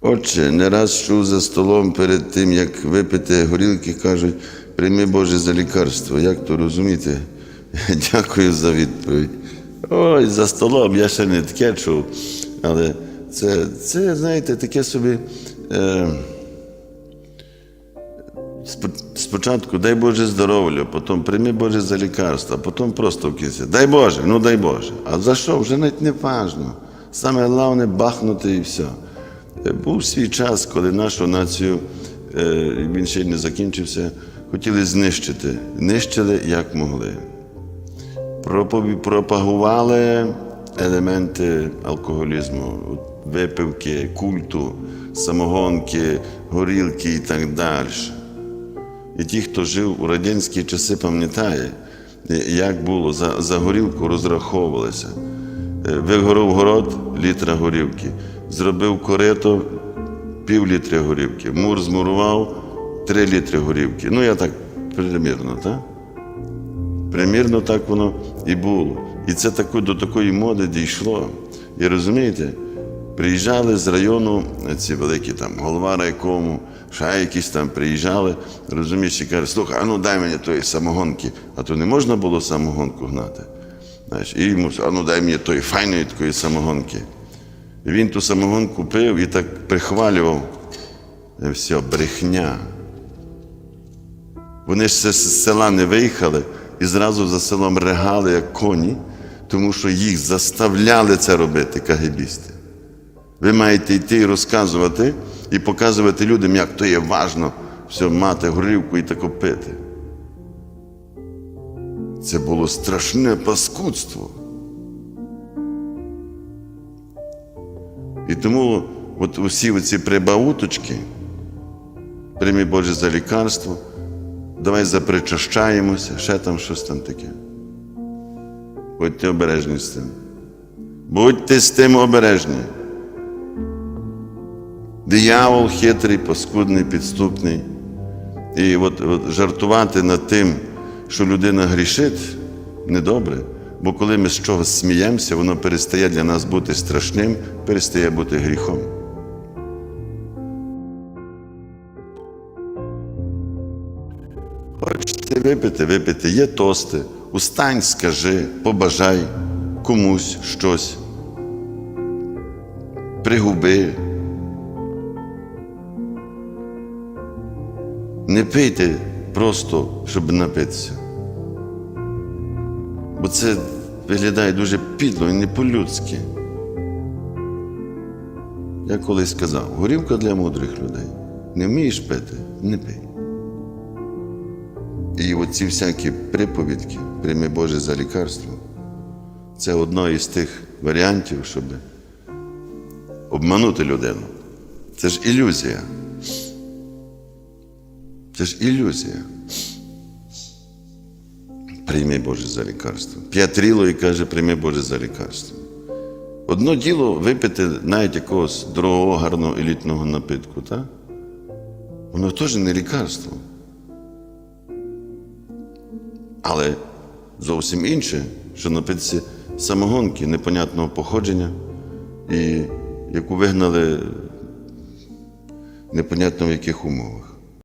Отче, не раз чув за столом перед тим, як випити горілки, кажуть, прийми Боже за лікарство. Як то розуміти? Дякую за відповідь. Ой, за столом я ще не таке чув. Але це, це знаєте, таке собі. Е, спочатку дай Боже здоров'я, потім прийми Боже за лікарство, а потім просто в кінці. Дай Боже, ну дай Боже. А за що? Вже навіть не важно. Саме головне бахнути і все. Е, Був свій час, коли нашу націю, е, він ще й не закінчився, хотіли знищити. Нищили як могли. Пропагували елементи алкоголізму, випивки, культу, самогонки, горілки і так далі. І ті, хто жив у радянські часи, пам'ятає, як було за, за горілку розраховувалися. Е, Вигоров город літра горівки, зробив корито пів літри горівки, мур змурував три літри горівки. Ну, я так примірно, так? Примірно так воно і було. І це тако, до такої моди дійшло. І розумієте, приїжджали з району ці великі там голова райкому, ще якісь там приїжджали, розумієш, і кажуть, слухай, а ну дай мені тої самогонки, а то не можна було самогонку гнати. Знаєш, і йому, а ну дай мені тої файної такої самогонки. І він ту самогонку пив і так прихвалював. І все, брехня. Вони ж з села не виїхали і зразу за селом регали, як коні, тому що їх заставляли це робити, кагебісти. Ви маєте йти і розказувати і показувати людям, як то є важно все мати горівку і тако пити. Це було страшне паскудство. І тому от усі оці прибауточки, прийми Боже за лікарство, давай запричащаємося, ще там щось там таке. Будьте обережні з тим. Будьте з тим обережні. Диявол хитрий, паскудний, підступний. І от, от жартувати над тим, що людина грішить, недобре. Бо коли ми з чогось сміємося, воно перестає для нас бути страшним, перестає бути гріхом. Хочете випити, випити, є тости. Устань, скажи, побажай комусь щось. Пригуби. Не пийте просто, щоб напитися. Бо це виглядає дуже підло і не по-людськи. Я колись сказав, горівка для мудрих людей. Не вмієш пити, не пий. І оці всякі приповідки, прийми Боже за лікарство, це одно із тих варіантів, щоб обманути людину. Це ж ілюзія. Це ж ілюзія. Прийми Боже за лікарство. П'ятріло і каже, прийми Боже за лікарство. Одно діло випити навіть якогось дорогого, гарного елітного напитку, так? Воно теж не лікарство. Але зовсім інше, що напитися самогонки непонятного походження, і яку вигнали непонятно в яких умовах.